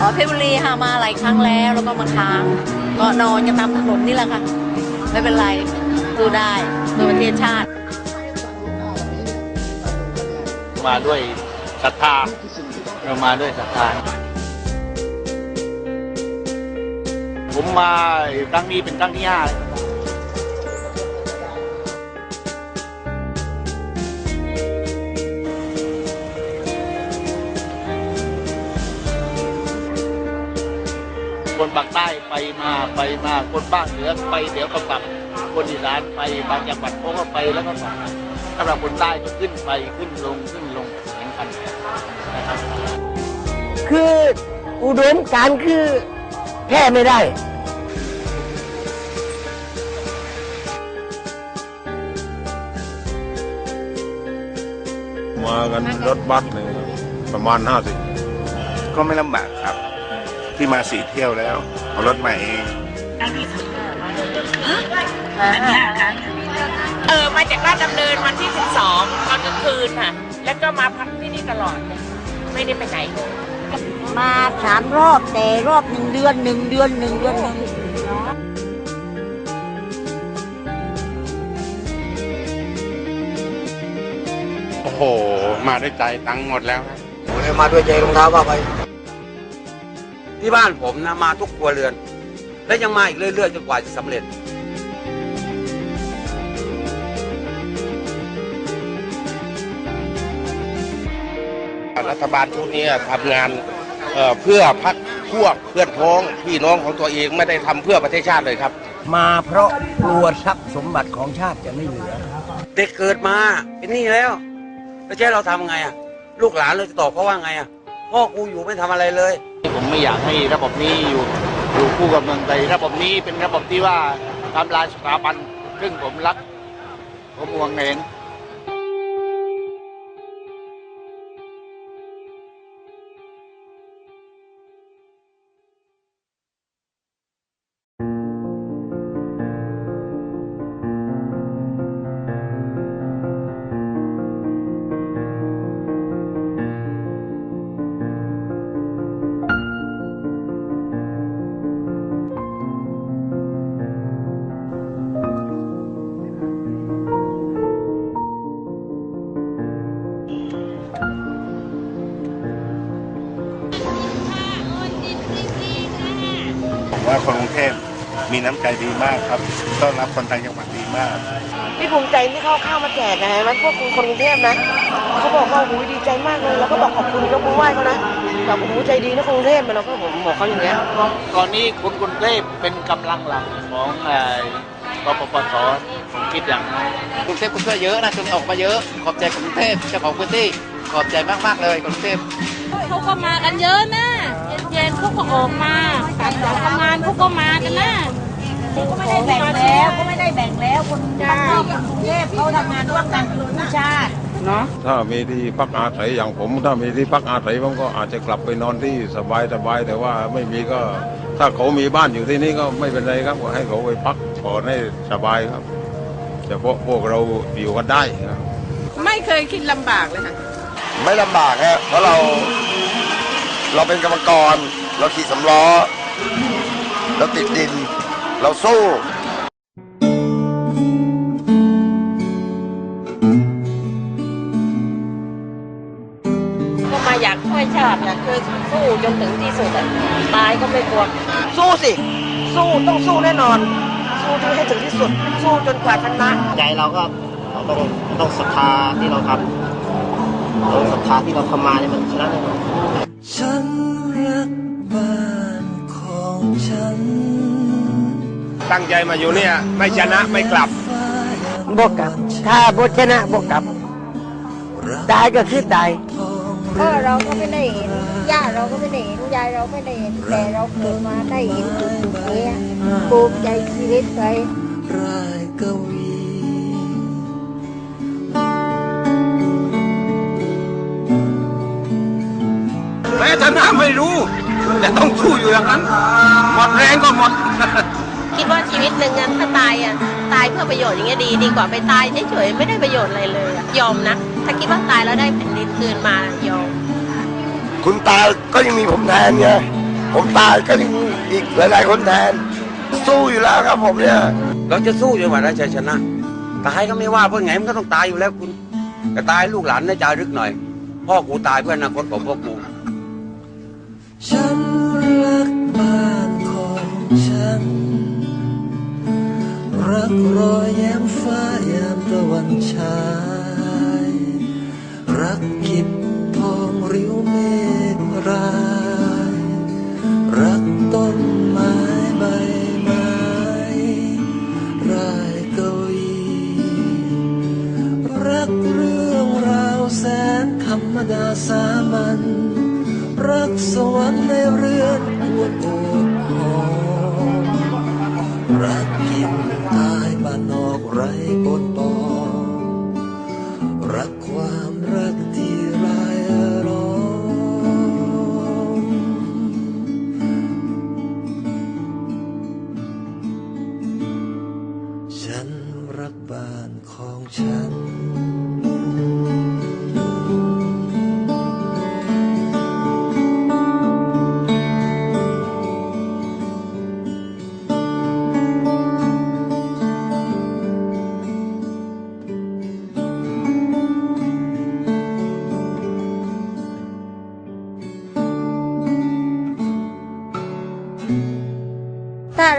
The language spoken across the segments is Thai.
อ๋อเพชรบุรีค่ะมาหลายครั้งแล้วแล้วก็มาค้างก็นอนกันตามถนนนี่แหละค่ะ ไม่เป็นไรดูได้ดูประเทศชาติ มาด้วยศรัทธาเรามาด้วยศรัทธาผมมาครั้งนี้เป็นครั้งที่ห้า มาไปมาคนบ้านเหนือไปเดี๋ยวก็กลับคนอีสานไปบางจังหวัดเขาก็ไปแล้วก็กลับสำหรับคนใต้ก็ขึ้นไปขึ้นลงขึ้นลงเหมือนกันนะครับคืออุดมการคือแก้ไม่ได้มากันรถบัสเนี่ยประมาณห้าสิบก็ไม่ลำบากครับ ที่มาสี่เที่ยวแล้วเอารถมาเองเออมาจากราชดำเนินวันที่ 12ตอนกลางคืนค่ะ แล้วก็มาพักที่นี่ตลอดเลยไม่ได้ไปไหนเลยมาสามรอบแต่รอบหนึ่งเดือนหนึ่งเดือนหนึ่งเดือนหนึ่งโอ้โห มาด้วยใจตังค์หมดแล้วครับมาด้วยใจรองเท้าก็ไป ที่บ้านผมนะมาทุกครัวเรือน และยังมาอีกเรื่อยๆจนกว่าจะสำเร็จ รัฐบาลชุดนี้ทำงานเอ่อเพื่อพักพวกเพื่อนพ้องพี่น้องของตัวเองไม่ได้ทำเพื่อประเทศชาติเลยครับ มาเพราะกลัวทรัพย์สมบัติของชาติจะไม่เหลือ เด็กเกิดมาเป็นหนี่แล้วแล้วจะให้เราทำไงอะ ลูกหลานเราจะตอบเขาว่าไงอะพ่อกูอยู่ไม่ทำอะไรเลย ผมไม่อยากให้ระบบนี้อยู่อยู่คู่กับเมืองไทยระบบนี้เป็นระบบที่ว่าทำลายสถาบันซึ่งผมรักผมห่วงเอง ผมว่าคนกรุงเทพมีน้ำใจดีมากครับต้อนรับคนต่างจังหวัดดีมาก พี่ภูมิใจที่เขาเอาข้าวมาแจกนะมันพวกคนกรุงเทพนะเขาบอกว่าโอ้โหดีใจมากเลยเราก็บอกขอบคุณยกมือไหว้เขานะแบบโอ้โหใจดีนะคนกรุงเทพเราก็ผมบอกเขาอย่างเงี้ยตอนนี้คุณกรุงเทพเป็นกำลังหลักของเอ่อกปปสผมคิดอย่างนั้น กรุงเทพก็ช่วยเยอะนะช่วงนี้ออกมาเยอะ ขอบใจกรุงเทพเจ้าของพื้นที่ ขอบใจมาก ๆ เลยกรุงเทพ เขาก็มากันเยอะนะเย็ นๆพวกก็ออกมาการทำงานพวกก็มากันนะก็ไม่ได้แบ่งแล้วก็ไม่ได้แบ่งแล้วคนบ้านนอกกับกรุงเทพเขาทำงานร่วมกันคือผู้ชาติถ้ามีที่พักอาศัยอย่างผมถ้ามีที่พักอาศัยผมก็อาจจะกลับไปนอนที่สบายสบายแต่ว่าไม่มีก็ ถ้าเขามีบ้านอยู่ที่นี่ก็ไม่เป็นไรครับก็ให้เขาไปพักผ่อนให้สบายครับแต่พวกพวกเราอยู่กันได้ครับไม่เคยคิดลำบากเลยค่ะไม่ลำบากฮะเพราะเรา เราเป็นกรรมกร เราขี่สำล้อ เราติดดิน เราสู้ก็มาอยากช่วยชาติอยากช่วยสู้จนถึงที่สุดอะตายก็ไม่กลัว สู้สิ สู้ต้องสู้แน่นอน สู้จนให้ถึงที่สุด สู้จนกว่าชนะ ใจเราก็เราต้องต้องศรัทธาที่เราทำต้องศรัทธาที่เราทำมาเนี่ยมันชนะแน่นอนฉัน ตั้งใจมาอยู่เนี่ยไม่ชนะไม่กลับ บกกลับ ถ้าบชนะบกกลับ ตายก็คือตาย พ่อเราก็ไม่ได้เห็นย่าเราก็ไม่ได้เห็นยายเราไม่ได้เห็นแต่เราเกิดมาได้เห็นจุดจุดๆนี้ภูมิใจชีวิตไปรายกวี ไม่รู้ แต่ต้องสู้อยู่อย่างนั้น หมดแรงก็หมด คิดว่าชีวิตหนึ่งอะถ้าตายอะตายเพื่อประโยชน์อย่างเงี้ยดีดีกว่าไปตายเฉยๆไม่ได้ประโยชน์อะไรเลยอะยอมนะ ถ้าคิดว่าตายแล้วได้แผ่นดินคืนมายอม คุณตาก็ยังมีผมแทนไงผมตายก็ยังอีกหลายๆคนแทน สู้อยู่แล้วครับผมเนี่ย เราจะสู้จนกว่าได้ชัยชนะ ตายก็ไม่ว่าเพราะไงมันก็ต้องตายอยู่แล้วคุณ แต่ตายลูกหลานได้จารึกหน่อย พ่อกูตายเพื่ออนาคตของพวกกู ฉั รักสวรรค์ในเรือนอวดโอดหอมรักกินตายบ้านนอกไรปน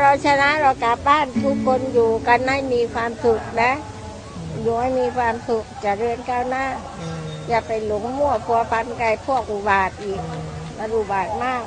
เราชนะเรากลับบ้านทุกคนอยู่กันให้มีความสุขนะ อยู่ให้มีความสุขเจะเริญก้าวหน้า อย่าไปหลงมั่วพัวพันไก่พวกอุบาทอีกมันอุบาทมาก